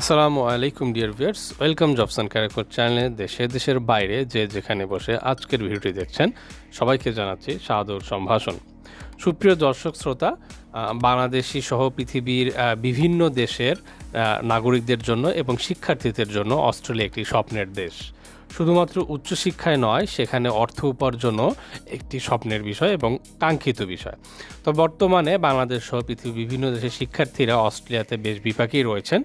আসসালামু আলাইকুম, dear viewers. Welcome jobs and চ্যানেলে দেশে, দেশের বাইরে যে যেখানে বসে আজকের ভিডিওটি দেখছেন, সবাইকে জানাচ্ছি সাদর সম্ভাষণ। সুপ্রিয় দর্শক, শ্রোতা বাংলাদেশি সহ পৃথিবীর বিভিন্ন দেশের নাগরিকদের জন্য এবং শিক্ষার্থীদের জন্য অস্ট্রেলিয়া একটি স্বপ্নের দেশ। শুধুমাত্র উচ্চশিক্ষায় নয়, সেখানে অর্থ উপার্জনও একটি স্বপ্নের বিষয় এবং কাঙ্ক্ষিত বিষয়। তো বর্তমানে বাংলাদেশ সহ পৃথিবীর বিভিন্ন দেশের শিক্ষার্থীরা অস্ট্রেলিয়াতে বেশ বিপাকেই রয়েছেন।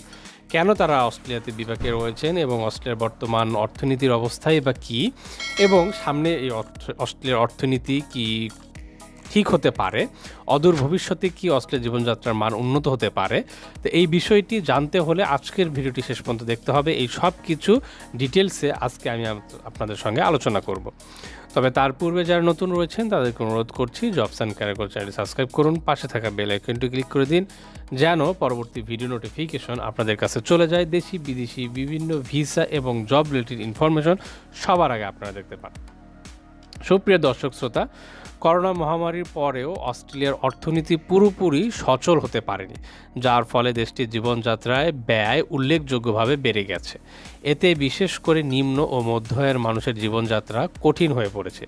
কেন তারা অস্ট্রেলিয়াতে বিপাকে রয়েছেন এবং অস্ট্রেলিয়ার বর্তমান অর্থনীতির অবস্থায় বা কী? এবং সামনে এই অস্ট্রেলিয়ার অর্থনীতি কি ঠিক হতে পারে, অদূর ভবিষ্যতে কি অস্ট্রেলিয়ার জীবনযাত্রার মান উন্নত হতে পারে? তো এই বিষয়টি জানতে হলে আজকের ভিডিওটি শেষ পর্যন্ত দেখতে হবে। এই সব কিছু ডিটেলসে আজকে আমি আপনাদের সঙ্গে আলোচনা করব। তবে তার পূর্বে যারা নতুন রয়েছেন, তাদেরকে অনুরোধ করছি জবস অ্যান্ড ক্যারিকর চ্যানেলটি সাবস্ক্রাইব করুন। পাশে থাকা বেল আইকনটি ক্লিক করে দিন, যেন পরবর্তী ভিডিও নোটিফিকেশন আপনাদের কাছে চলে যায়। দেশি, বিদেশি, বিভিন্ন ভিসা এবং জব রিলেটেড ইনফরমেশন সবার আগে আপনারা দেখতে পান। সুপ্রিয় দর্শক, শ্রোতা করোনা মহামারীর পরেও অস্ট্রেলিয়ার অর্থনীতি পুরোপুরি সচল হতে পারেনি, যার ফলে দেশটির জীবনযাত্রায় ব্যয় উল্লেখযোগ্যভাবে বেড়ে গেছে। এতে বিশেষ করে নিম্ন ও মধ্য আয়ের মানুষের জীবনযাত্রা কঠিন হয়ে পড়েছে।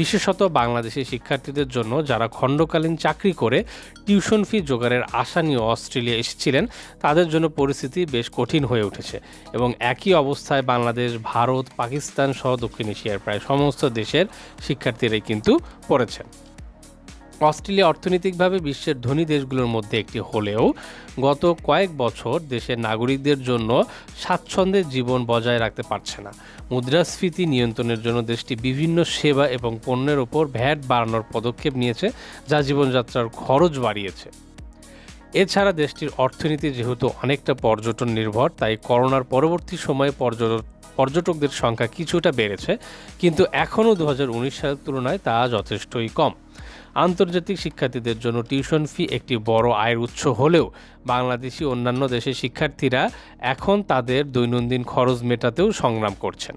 বিশেষত বাংলাদেশি শিক্ষার্থীদের জন্য যারা খণ্ডকালীন চাকরি করে টিউশন ফি জোগাড়ের আশা নিয়ে অস্ট্রেলিয়া এসেছিলেন, তাদের জন্য পরিস্থিতি বেশ কঠিন হয়ে উঠেছে এবং একই অবস্থায় বাংলাদেশ, ভারত, পাকিস্তান সহ দক্ষিণ এশিয়ার প্রায় সমস্ত দেশের শিক্ষার্থীরাই কিন্তু পড়েছেন অস্ট্রেলিয়া অর্থনৈতিকভাবে বিশ্বের ধনী দেশগুলোর মধ্যে একটি হলেও গত কয়েক বছর দেশের নাগরিকদের জন্য স্বাচ্ছন্দ্যের জীবন বজায় রাখতে পারছে না। মুদ্রাস্ফীতি নিয়ন্ত্রণের জন্য দেশটি বিভিন্ন সেবা এবং পণ্যের ওপর ভ্যাট বাড়ানোর পদক্ষেপ নিয়েছে, যা জীবনযাত্রার খরচ বাড়িয়েছে। এছাড়া দেশটির অর্থনীতি যেহেতু অনেকটা পর্যটন নির্ভর, তাই করোনার পরবর্তী সময়ে পর্যটক পর্যটকদের সংখ্যা কিছুটা বেড়েছে, কিন্তু এখনও দু হাজার উনিশ সালের তুলনায় তা যথেষ্টই কম। আন্তর্জাতিক শিক্ষার্থীদের জন্য টিউশন ফি একটি বড় আয়ের উৎস হলেও বাংলাদেশি অন্যান্য দেশের শিক্ষার্থীরা এখন তাদের দৈনন্দিন খরচ মেটাতেও সংগ্রাম করছেন।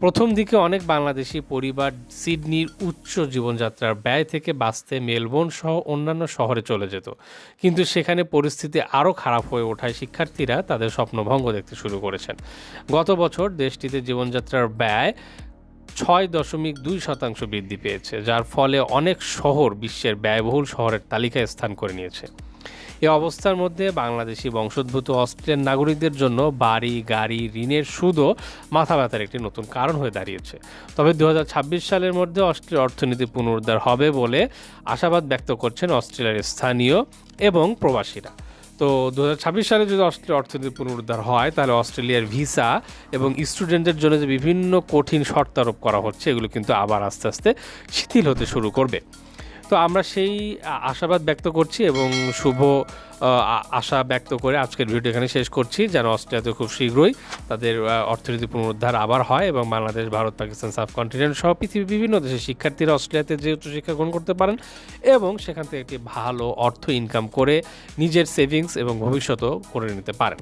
প্রথম দিকে অনেক বাংলাদেশি পরিবার সিডনির উচ্চ জীবনযাত্রার ব্যয় থেকে বাঁচতে মেলবোর্ন সহ অন্যান্য শহরে চলে যেত। কিন্তু সেখানে পরিস্থিতি আরও খারাপ হয়ে ওঠায় শিক্ষার্থীরা তাদের স্বপ্নভঙ্গ দেখতে শুরু করেছেন। গত বছর দেশটিতে জীবনযাত্রার ব্যয় ছয় দশমিক দুই শতাংশ বৃদ্ধি পেয়েছে, যার ফলে অনেক শহর বিশ্বের ব্যয়বহুল শহরের তালিকায় স্থান করে নিয়েছে। এ অবস্থার মধ্যে বাংলাদেশি বংশোদ্ভূত অস্ট্রেলিয়ান নাগরিকদের জন্য বাড়ি, গাড়ি, ঋণের সুদও মাথা ব্যথার একটি নতুন কারণ হয়ে দাঁড়িয়েছে। তবে দুহাজার ছাব্বিশ সালের মধ্যে অস্ট্রেলিয়ার অর্থনীতি পুনরুদ্ধার হবে বলে আশাবাদ ব্যক্ত করছেন অস্ট্রেলিয়ার স্থানীয় এবং প্রবাসীরা। তো দু হাজার ছাব্বিশ সালে যদি অস্ট্রেলিয়ার অর্থনীতি পুনরুদ্ধার হয়, তাহলে অস্ট্রেলিয়ার ভিসা এবং স্টুডেন্টদের জন্য যে বিভিন্ন কঠিন শর্ত আরোপ করা হচ্ছে, এগুলো কিন্তু আবার আস্তে আস্তে শিথিল হতে শুরু করবে। তো আমরা সেই আশাবাদ ব্যক্ত করছি এবং শুভ আশা ব্যক্ত করে আজকের ভিডিও এখানে শেষ করছি। যেন অস্ট্রেলিয়াতে খুব শীঘ্রই তাদের অর্থনীতি পুনরুদ্ধার আবার হয় এবং বাংলাদেশ, ভারত, পাকিস্তান সাবকন্টিনেন্ট সহ পৃথিবীর বিভিন্ন দেশের শিক্ষার্থীরা অস্ট্রেলিয়াতে যে উচ্চশিক্ষা গ্রহণ করতে পারেন এবং সেখান থেকে একটি ভালো অর্থ ইনকাম করে নিজের সেভিংস এবং ভবিষ্যতও করে নিতে পারেন।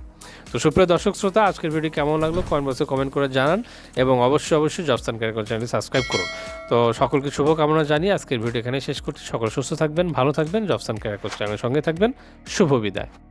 তো সুপ্রিয় দর্শক শ্রোতা, আজকের ভিডিও কেমন লাগল কমেন্ট বক্সে কমেন্ট করে জানান এবং অবশ্যই অবশ্যই জবস্থান ক্যারিকর চ্যানেলটি সাবস্ক্রাইব করুন। তো সকলকে শুভকামনা জানিয়ে আজকের ভিডিও এখানে শেষ করছি। সকল সুস্থ থাকবেন, ভালো থাকবেন। জবস্থান ক্যারিকর চ্যানেলের সঙ্গে থাকবেন। শুভ